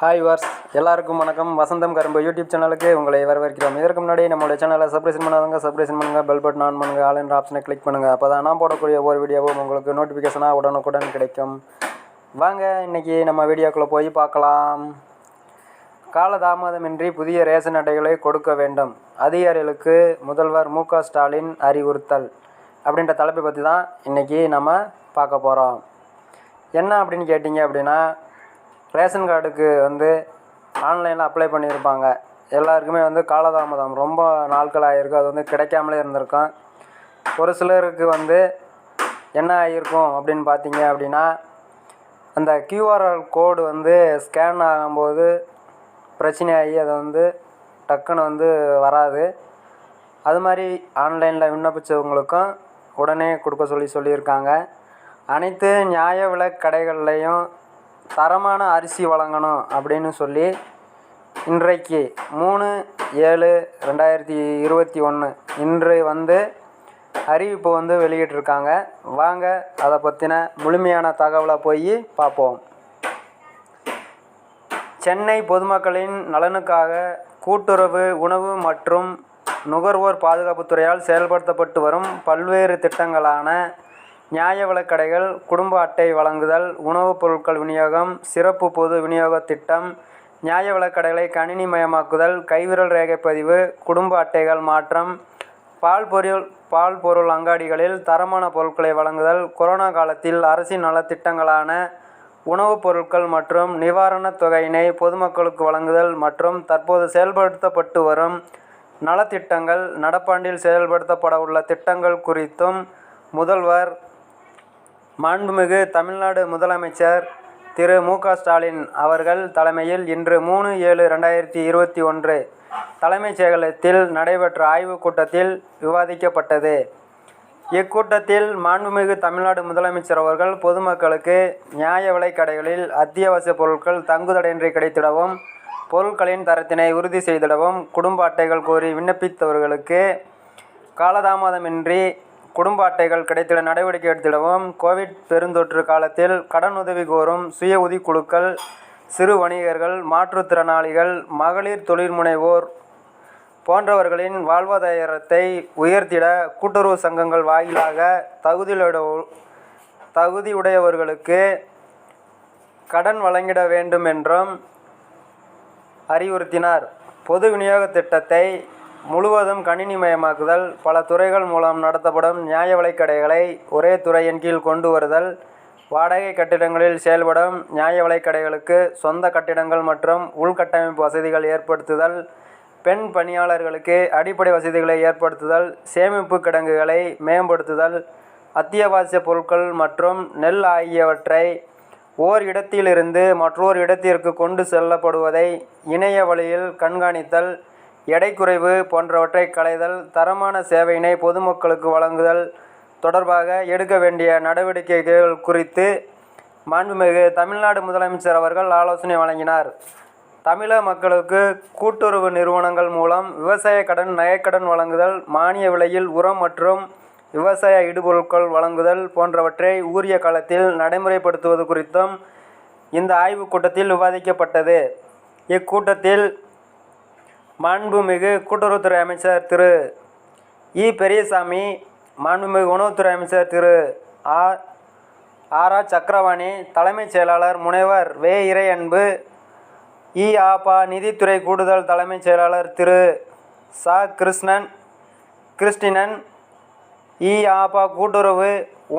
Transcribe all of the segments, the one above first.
Hi Wars எல்லாருக்கும் வணக்கம். வசந்தம் கரும்பு யூடியூப் சேனலுக்கு உங்களை வரவேற்கிறோம். இதற்கு முன்னாடி நம்மளுடைய சேனலை சப்ரேஷன் பண்ணாதவங்க சப்ரேஷன் பண்ணுங்கள் பெல் பட்டன் ஆன் பண்ணுங்கள் ஆல் என்ற ஆப்ஷனை கிளிக் பண்ணுங்கள் அப்போ தான் நான் போடக்கூடிய ஒவ்வொரு வீடியோவும் உங்களுக்கு நோட்டிஃபிகேஷனாக உடனுக்குடன் கிடைக்கும். வாங்க இன்றைக்கி நம்ம வீடியோக்குள்ளே போய் பார்க்கலாம். காலதாமதமின்றி புதிய ரேஷன் அட்டைகளை கொடுக்க வேண்டும். அதிகாரிகளுக்கு முதல்வர் மு ஸ்டாலின் அறிவுறுத்தல் அப்படின்ற தலைப்பை பற்றி தான் இன்றைக்கி நம்ம பார்க்க போகிறோம் என்ன அப்படின்னு கேட்டிங்க அப்படின்னா ரேஷன் கார்டுக்கு வந்து ஆன்லைனில் அப்ளை பண்ணியிருப்பாங்க. எல்லாருக்குமே வந்து காலதாமதம். ரொம்ப நாட்கள் ஆகியிருக்கும் அது வந்து கிடைக்காமலே இருந்திருக்கும். ஒரு சிலருக்கு வந்து என்ன ஆகியிருக்கும் அப்படின்னு பார்த்தீங்க அப்படின்னா அந்த கியூஆர்எல் கோடு வந்து ஸ்கேன் ஆகும்போது பிரச்சனையாகி அதை வந்து டக்குன்னு வந்து வராது. அது மாதிரி ஆன்லைனில் விண்ணப்பித்தவங்களுக்கும் உடனே கொடுக்க சொல்லி சொல்லியிருக்காங்க. அனைத்து நியாய விலை கடைகள்லேயும் தரமான அரிசி வழங்கணும் அப்படின்னு சொல்லி இன்றைக்கு மூணு ஏழு ரெண்டாயிரத்தி இருபத்தி ஒன்று இன்று வந்து அறிவிப்பு வந்து வெளியிட்டிருக்காங்க. வாங்க அதை பற்றின முழுமையான தகவலை போய் பார்ப்போம். சென்னை பொதுமக்களின் நலனுக்காக கூட்டுறவு உணவு மற்றும் நுகர்வோர் பாதுகாப்புத்துறையால் செயல்படுத்தப்பட்டு வரும் பல்வேறு திட்டங்களான நியாய விலைக் கடைகள் குடும்ப அட்டை வழங்குதல் உணவுப் பொருட்கள் விநியோகம் சிறப்பு பொது விநியோக திட்டம் நியாய விலைக் கடைகளை கணினிமயமாக்குதல் கைவிரல் ரேகை பதிவு குடும்ப அட்டைகள் மாற்றம் பால் பொருள் பால் பொருள் அங்காடிகளில் தரமான பொருட்களை வழங்குதல் கொரோனா காலத்தில் அரசின் நலத்திட்டங்களான உணவுப் பொருட்கள் மற்றும் நிவாரணத் தொகையினை பொதுமக்களுக்கு வழங்குதல் மற்றும் தற்போது செயல்படுத்தப்பட்டு வரும் நலத்திட்டங்கள் நடப்பாண்டில் செயல்படுத்தப்பட உள்ள திட்டங்கள் குறித்தும் முதல்வர் மாண்புமிகு தமிழ்நாடு முதலமைச்சர் திரு மு க ஸ்டாலின் அவர்கள் தலைமையில் இன்று மூணு ஏழு ரெண்டாயிரத்தி இருபத்தி ஒன்று தலைமைச் செயலகத்தில் நடைபெற்ற ஆய்வுக் கூட்டத்தில் விவாதிக்கப்பட்டது. இக்கூட்டத்தில் மாண்புமிகு தமிழ்நாடு முதலமைச்சர் அவர்கள் பொதுமக்களுக்கு நியாய விலைக் கடைகளில் அத்தியாவசிய பொருட்கள் தங்குதடையின்றி கிடைத்திடவும் பொருட்களின் தரத்தினை உறுதி செய்திடவும் குடும்ப அட்டைகள் கோரி விண்ணப்பித்தவர்களுக்கு காலதாமதமின்றி குடும்ப அட்டைகள் கிடைத்திட நடவடிக்கை எடுத்திடவும் கோவிட் பெருந்தொற்று காலத்தில் கடனுதவி கோரும் சுய உதவிக்குழுக்கள் சிறு வணிகர்கள் மாற்றுத்திறனாளிகள் மகளிர் தொழில்முனைவோர் போன்றவர்களின் வாழ்வாதாரத்தை உயர்த்திட கூட்டுறவு சங்கங்கள் வாயிலாக தகுதியுடைய தகுதியுடையவர்களுக்கு கடன் வழங்கிட வேண்டும் என்றும் அறிவுறுத்தினார். பொது விநியோக திட்டத்தை முழுவதும் கணினிமயமாக்குதல் பல துறைகள் மூலம் நடத்தப்படும் நியாய விலைக்கடைகளை ஒரே துறையின் கீழ் கொண்டு வருதல் வாடகை கட்டிடங்களில் செயல்படும் நியாய விலைக்கடைகளுக்கு சொந்த கட்டிடங்கள் மற்றும் உள்கட்டமைப்பு வசதிகள் ஏற்படுத்துதல் பெண் பணியாளர்களுக்கு அடிப்படை வசதிகளை ஏற்படுத்துதல் சேமிப்பு கிடங்குகளை மேம்படுத்துதல் அத்தியாவசிய பொருட்கள் மற்றும் நெல் ஆகியவற்றை ஓர் இடத்திலிருந்து மற்றொரு இடத்திற்கு கொண்டு செல்லப்படுவதை இணைய வழியில் கண்காணித்தல் எடை குறைவு போன்றவற்றை களைதல் தரமான சேவையினை பொதுமக்களுக்கு வழங்குதல் தொடர்பாக எடுக்க வேண்டிய நடவடிக்கைகள் குறித்து மாண்புமிகு தமிழ்நாடு முதலமைச்சர் அவர்கள் ஆலோசனை வழங்கினார். தமிழக மக்களுக்கு கூட்டுறவு நிறுவனங்கள் மூலம் விவசாய கடன் நகைக்கடன் வழங்குதல் மானிய விலையில் உரம் மற்றும் விவசாய இடுபொருட்கள் வழங்குதல் போன்றவற்றை உரிய காலத்தில் நடைமுறைப்படுத்துவது குறித்தும் இந்த ஆய்வுக் கூட்டத்தில் விவாதிக்கப்பட்டது. இக்கூட்டத்தில் மாண்புமிகு கூட்டுறவுத்துறை அமைச்சர் திரு. இ. பெரியசாமி மாண்புமிகு உணவுத்துறை அமைச்சர் திரு. ஆ ஆரா. சக்கரவாணி தலைமைச் செயலாளர் முனைவர் வே. இறையன்பு இ. ஆபா நிதித்துறை கூடுதல் தலைமைச் செயலாளர் திரு. ச. கிருஷ்ணன் கிறிஸ்டினன் இ. ஆபா கூட்டுறவு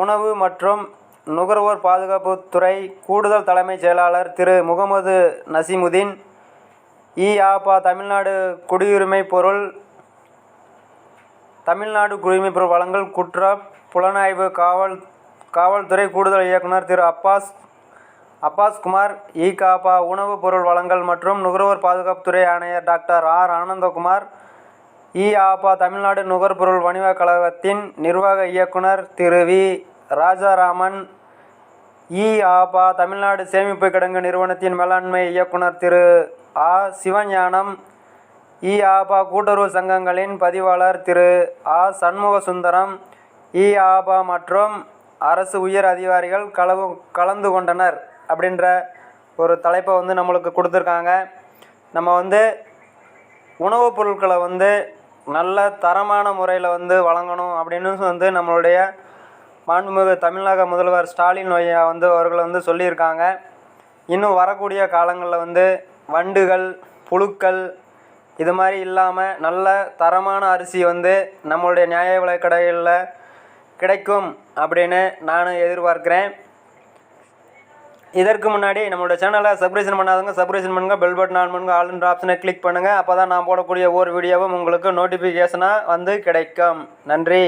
உணவு மற்றும் நுகர்வோர் பாதுகாப்புத்துறை கூடுதல் தலைமைச் செயலாளர் திரு. முகமது நசிமுதீன் இஆபா ஆபா தமிழ்நாடு குடியுரிமை பொருள் தமிழ்நாடு குடியுரிமை பொருள் வழங்கல் குற்ற புலனாய்வு காவல் காவல்துறை கூடுதல் இயக்குனர் திரு அப்பாஸ் அப்பாஸ் குமார் இ காபா உணவுப் பொருள் வழங்கல் மற்றும் நுகர்வோர் பாதுகாப்புத்துறை ஆணையர் டாக்டர் ஆர். ஆனந்தகுமார் இ ஆபா தமிழ்நாடு நுகர்பொருள் வணிகக் கழகத்தின் நிர்வாக இயக்குனர் திரு வி. ராஜாராமன் இ ஆபா தமிழ்நாடு சேமிப்பு கிடங்கு நிறுவனத்தின் மேலாண்மை இயக்குனர் திரு ஆ சிவஞானம் இ ஆபா கூட்டுறவு சங்கங்களின் பதிவாளர் திரு ஆ சண்முக சுந்தரம் இ ஆபா மற்றும் அரசு உயர் அதிகாரிகள் கலவு கலந்து கொண்டனர் அப்படின்ற ஒரு தலைப்பை வந்து நம்மளுக்கு கொடுத்துருக்காங்க. நம்ம வந்து உணவுப் பொருட்களை வந்து நல்ல தரமான முறையில் வந்து வழங்கணும் அப்படின்னு வந்து நம்மளுடைய மாண்புமிகு தமிழக முதல்வர் ஸ்டாலின் ஐயா வந்து அவர்கள் வந்து சொல்லியிருக்காங்க. இன்னும் வரக்கூடிய காலங்களில் வந்து வண்டுகள் புழுக்கள் இது மாதிரி இல்லாமல் நல்ல தரமான அரிசி வந்து நம்மளுடைய நியாய விலைக்கடைகளில் கிடைக்கும் அப்படின்னு நான் எதிர்பார்க்குறேன். இதற்கு முன்னாடி நம்மளோட சேனலை சப்ரேஷன் பண்ணாதவங்க சப்ரேஷன் பண்ணுங்கள் பெல் பட்டன் ஆன் பண்ணுங்கள் ஆல்ன்ற ஆப்ஷனை கிளிக் பண்ணுங்கள் அப்போ தான் நான் போடக்கூடிய ஒவ்வொரு வீடியோவும் உங்களுக்கு நோட்டிஃபிகேஷனாக வந்து கிடைக்கும். நன்றி.